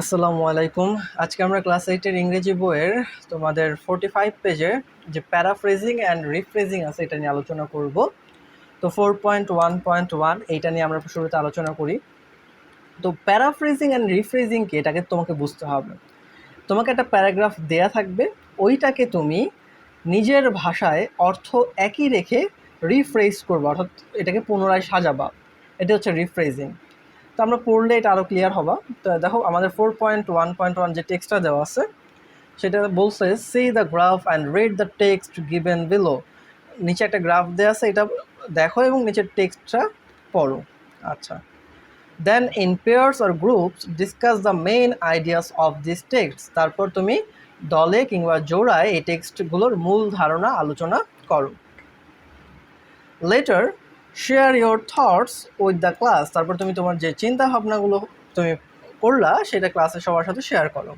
আসসালামু আলাইকুম। আজকে আমরা ক্লাস এইটের ইংরেজি বইয়ের তোমাদের ফোর্টি ফাইভ পেজে যে প্যারাফ্রেজিং অ্যান্ড রিফ্রেজিং আছে, এটা নিয়ে আলোচনা করব। তো four point one point one এইটা নিয়ে আমরা শুরুতে আলোচনা করি। তো প্যারাফ্রেজিং অ্যান্ড রিফ্রেজিং কি, এটাকে তোমাকে বুঝতে হবে। তোমাকে একটা প্যারাগ্রাফ দেয়া থাকবে, ওইটাকে তুমি নিজের ভাষায় অর্থ একই রেখে রিফ্রেজ করবা, অর্থাৎ এটাকে পুনরায় সাজাবা। এটা হচ্ছে রিফ্রেজিং তো আমরা পড়লে এটা আরও ক্লিয়ার হবা। তো দেখো, আমাদের four point one point one যে টেক্সটটা দেওয়া আছে, সেটা বলছে see the graph and read the text given below নিচে একটা গ্রাফ দেওয়া আছে, এটা দেখো এবং নিচের টেক্সটটা পড়ো। আচ্ছা। Then in pairs or groups discuss the main ideas of this text তারপর তুমি দলে কিংবা জোড়ায় এই টেক্সটগুলোর মূল ধারণা আলোচনা করো। Later share your thoughts with the class তারপর তুমি তোমার যে চিন্তা ভাবনাগুলো তুমি করলা, সেটা ক্লাসে সবার সাথে শেয়ার করো।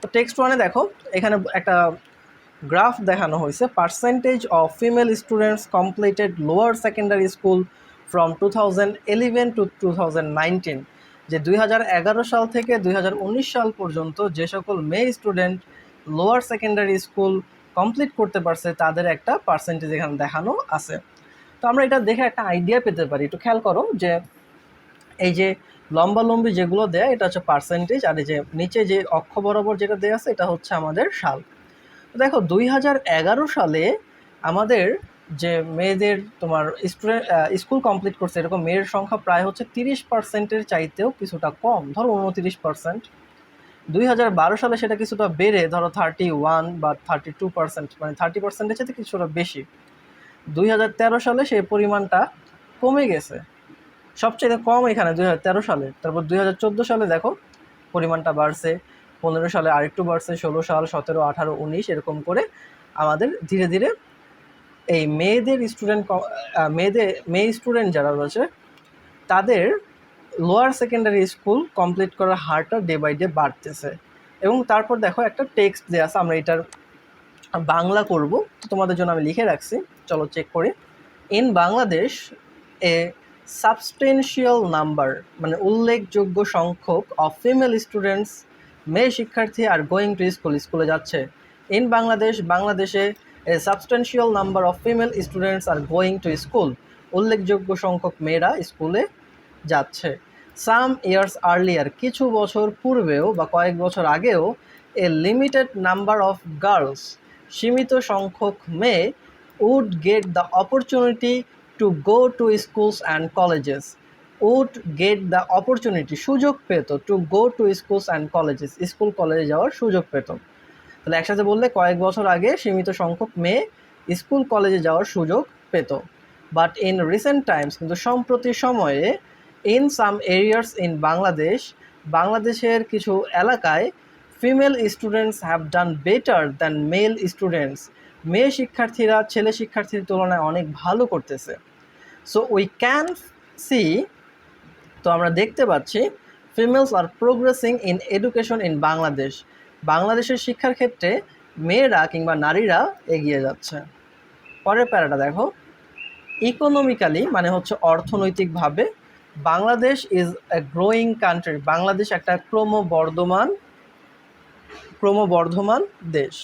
তো টেক্সট ওয়ানে দেখো, এখানে একটা গ্রাফ দেখানো হয়েছে। Percentage of female students completed lower secondary school from two thousand eleven to two thousand nineteen যে দুই হাজার এগারো সাল থেকে দুই হাজার উনিশ সাল পর্যন্ত যে সকল মেয়ে student lower secondary school complete করতে পারছে, তাদের একটা পার্সেন্টেজ এখানে দেখানো আছে। তো আমরা এটা দেখে একটা আইডিয়া পেতে পারি। একটু খেয়াল করো যে এই যে লম্বা লম্বি যেগুলো দেয়, এটা হচ্ছে পার্সেন্টেজ আর এই যে নিচে যে অক্ষ বরাবর যেটা দেওয়া আছে, এটা হচ্ছে আমাদের সাল। দেখো, দুই হাজার এগারো সালে আমাদের যে মেয়েদের তোমার স্টুডেন্ট স্কুল কমপ্লিট করছে, এরকম মেয়ের সংখ্যা প্রায় হচ্ছে তিরিশ পার্সেন্টের চাইতেও কিছুটা কম, ধরো উনতিরিশ পার্সেন্ট দুই হাজার বারো সালে সেটা কিছুটা বেড়ে, ধরো থার্টি ওয়ান বা থার্টি টু পার্সেন্ট মানে থার্টি পার্সেন্টের চাইতে কিছুটা বেশি। দুই হাজার তেরো সালে সেই পরিমাণটা কমে গেছে। সবচেয়ে কম এখানে দুই হাজার তেরো সালে। তারপর দুই হাজার চোদ্দ সালে দেখো, পরিমাণটা বাড়ছে। পনেরো সালে আরেকটু বাড়ছে, ষোলো সাল, সতেরো, আঠারো, উনিশ, এরকম করে আমাদের ধীরে ধীরে এই মেয়েদের স্টুডেন্ট মেয়েদের, মেয়ে স্টুডেন্ট যারা রয়েছে, তাদের লোয়ার সেকেন্ডারি স্কুল কমপ্লিট করার হারটা ডে বাই ডে বাড়তেছে। এবং তারপর দেখো একটা টেক্সট দেওয়া আছে, আমরা এটার বাংলা করব। তোমাদের জন্য আমি লিখে রাখছি। চলো চেক করি। In Bangladesh a substantial number মানে উল্লেখযোগ্য সংখ্যক অফ ফিমেল স্টুডেন্টস মেয়ে শিক্ষার্থী আর গোয়িং টু স্কুল স্কুলে যাচ্ছে। ইন বাংলাদেশ বাংলাদেশে a substantial number of female students are going to school উল্লেখযোগ্য সংখ্যক মেয়েরা স্কুলে যাচ্ছে। সাম ইয়ার্স আর্লিয়ার কিছু বছর পূর্বেও বা কয়েক বছর আগেও a limited number of girls সীমিত সংখ্যক মেয়ে would get the opportunity to go to schools and colleges would get the opportunity সুযোগ পেত to go to schools and colleges school কলেজে যাওয়ার সুযোগ পেত। তাহলে একসাথে বললে কয়েক বছর আগে সীমিত সংখ্যক মেয়ে স্কুল কলেজে যাওয়ার সুযোগ পেত। বাট ইন রিসেন্ট টাইমস কিন্তু সম্প্রতি সময়ে in some areas in Bangladesh বাংলাদেশের কিছু এলাকায় female students have done better than male students মেয়ে শিক্ষার্থীরা, ছেলে শিক্ষার্থীর তুলনায় অনেক ভালো করতেছে। সো উই ক্যান সি তো আমরা দেখতে পাচ্ছি females are progressing in education in Bangladesh বাংলাদেশের শিক্ষার ক্ষেত্রে মেয়েরা কিংবা নারীরা এগিয়ে যাচ্ছে। পরের প্যারাটা দেখো। ইকোনমিক্যালি মানে হচ্ছে অর্থনৈতিকভাবে, Bangladesh is a growing country Bangladesh একটা ক্রমবর্ধমান ক্রমবর্ধমান দেশ।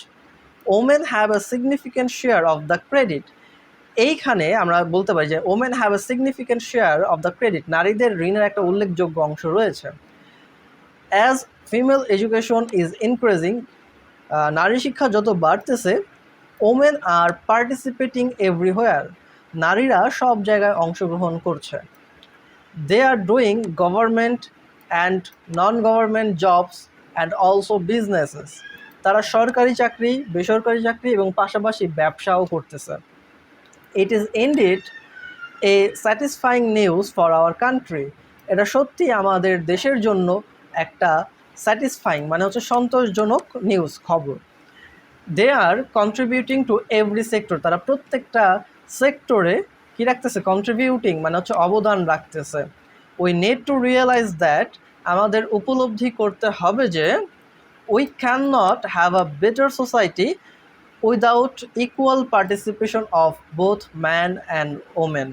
Women have a significant share of the credit এইখানে আমরা বলতে পারি যে women have a significant share of the credit নারীদের ঋণের একটা উল্লেখযোগ্য অংশ রয়েছে। As female education is increasing নারী শিক্ষা যত বাড়তেছে, ওমেন আর পার্টিসিপেটিং এভরিহোয়ার নারীরা সব জায়গায় অংশগ্রহণ করছে। They are doing government and non government jobs and also businesses তারা সরকারি চাকরি, বেসরকারি চাকরি এবং পাশাপাশি ব্যবসাও করতেছে। It is indeed a satisfying news for our country এটা সত্যি আমাদের দেশের জন্য একটা স্যাটিসফাইং মানে হচ্ছে সন্তোষজনক নিউজ খবর। They are contributing to every sector তারা প্রত্যেকটা সেক্টরে কী রাখতেছে? কন্ট্রিবিউটিং মানে হচ্ছে অবদান রাখতেছে। We need to realise that আমাদের উপলব্ধি করতে হবে যে we can not have a better society without equal participation of both man and women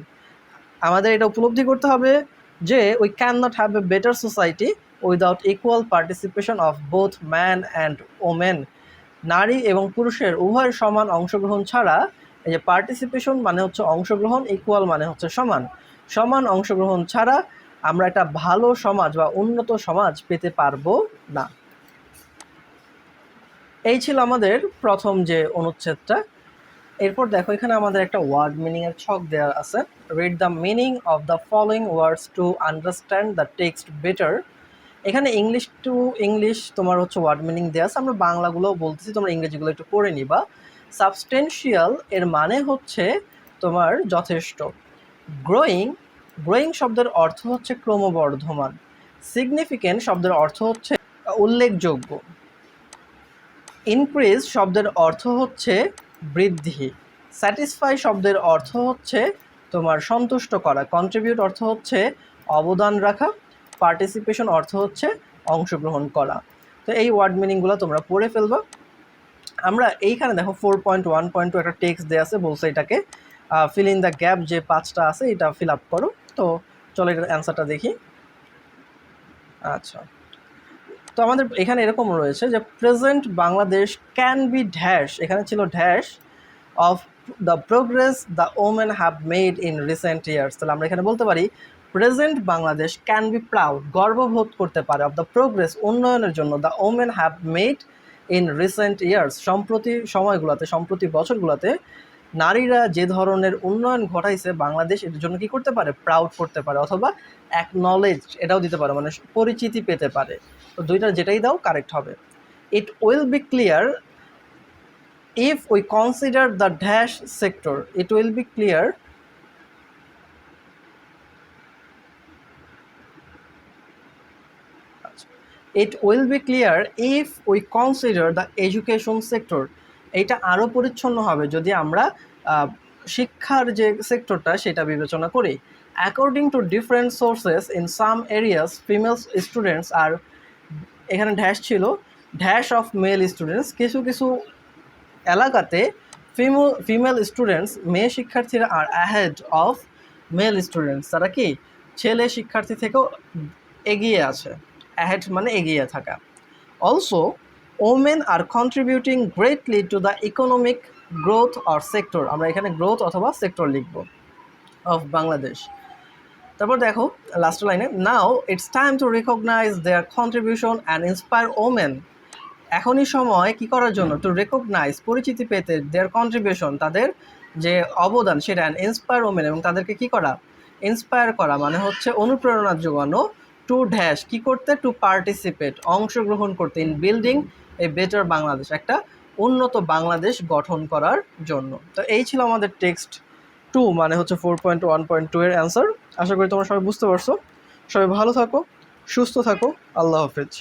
আমাদের এটা উপলব্ধি করতে হবে যে we can not have a better society without equal participation of both man and women নারী এবং পুরুষের উভয়ের সমান অংশগ্রহণ ছাড়া এই যে পার্টিসিপেশন মানে হচ্ছে অংশগ্রহণ ইকুয়াল মানে হচ্ছে সমান। সমান অংশগ্রহণ ছাড়া আমরা একটা ভালো সমাজ বা উন্নত সমাজ পেতে পারব না। এই ছিল আমাদের প্রথম যে অনুচ্ছেদটা। এরপর দেখো, এখানে আমাদের একটা ওয়ার্ড মিনিং এর ছক দেওয়া আছে। Read the meaning of the following words to understand the text better এখানে ইংলিশ টু ইংলিশ তোমার হচ্ছে ওয়ার্ড মিনিং দেওয়া আছে। আমরা বাংলাগুলো বলতেছি, তোমরা ইংরেজিগুলো একটু পড়ে নিবা। সাবস্টেন্সিয়াল এর মানে হচ্ছে তোমার যথেষ্ট। গ্রোয়িং গ্রোয়িং শব্দের অর্থ হচ্ছে ক্রমবর্ধমান। সিগনিফিকেন্ট শব্দের অর্থ হচ্ছে উল্লেখযোগ্য। ইনক্রিজ শব্দের অর্থ হচ্ছে বৃদ্ধি। স্যাটিসফাই শব্দের অর্থ হচ্ছে তোমার সন্তুষ্ট করা। কন্ট্রিবিউট অর্থ হচ্ছে অবদান রাখা। পার্টিসিপেশন অর্থ হচ্ছে অংশগ্রহণ করা। তো এই ওয়ার্ড মিনিংগুলো তোমরা পড়ে ফেলবা। আমরা এইখানে দেখো four point one point two একটা টেক্সট দেওয়া আছে, বলছে এটাকে ফিল ইন দ্য গ্যাপ যে পাঁচটা আছে, এটা ফিল আপ করো। তো চলো এটার অ্যান্সারটা দেখি। আচ্ছা। তো আমাদের এখানে এরকম রয়েছে যে present Bangladesh can be dash এখানে ছিল dash of the progress the women have made in recent years তাহলে আমরা এখানে বলতে পারি present Bangladesh can be proud গর্ববোধ করতে পারে অফ দ্য প্রোগ্রেস উন্নয়নের জন্য the women have made in recent years সম্প্রতি সময়গুলোতে, সম্প্রতি বছরগুলোতে নারীরা যে ধরনের উন্নয়ন ঘটাইছে বাংলাদেশ এটার জন্য কি করতে পারে? প্রাউড করতে পারে অথবা অ্যাকনলেজ এটাও দিতে পারে মানে পরিচিতি পেতে পারে। তো দুইটার যেটাই দাও কারেক্ট হবে। It will be clear if we consider the dash sector it will be clear it will be clear if we consider the education sector এইটা আরও পরিচ্ছন্ন হবে যদি আমরা শিক্ষার যে সেক্টরটা সেটা বিবেচনা করি। According to different sources in some areas female students are এখানে ড্যাশ ছিল। ড্যাশ অফ মেল স্টুডেন্টস কিছু কিছু এলাকাতে ফিমেল ফিমেল স্টুডেন্টস মেয়ে শিক্ষার্থীরা are ahead of male students তারা কি? ছেলে শিক্ষার্থী থেকেও এগিয়ে আছে। অ্যাহেড মানে এগিয়ে থাকা। Also women are contributing greatly to the economic growth or sector আমরা এখানে গ্রোথ অথবা সেক্টর লিখব। অফ বাংলাদেশ তারপর দেখো লাস্ট লাইনে now it's time to recognise their contribution and inspire women এখনই সময় কি করার জন্য? টু রেকগনাইজ পরিচিতি পেতে দেয়ার কন্ট্রিবিউশন তাদের যে অবদান, সেটা অ্যান্ড ইন্সপায়ার ওমেন এবং তাদেরকে কি করা? ইন্সপায়ার করা মানে হচ্ছে অনুপ্রেরণা যোগানো টু ড্যাশ কি করতে? টু পার্টিসিপেট অংশগ্রহণ করতে in building a better Bangladesh একটা উন্নত বাংলাদেশ গঠন করার জন্য। তো এই ছিল আমাদের টেক্সট টু মানে হচ্ছে four point one point two এর অ্যান্সার আশা করি তোমরা সবাই বুঝতে পারছ। সবাই ভালো থাকো, সুস্থ থাকো। আল্লাহ হাফেজ।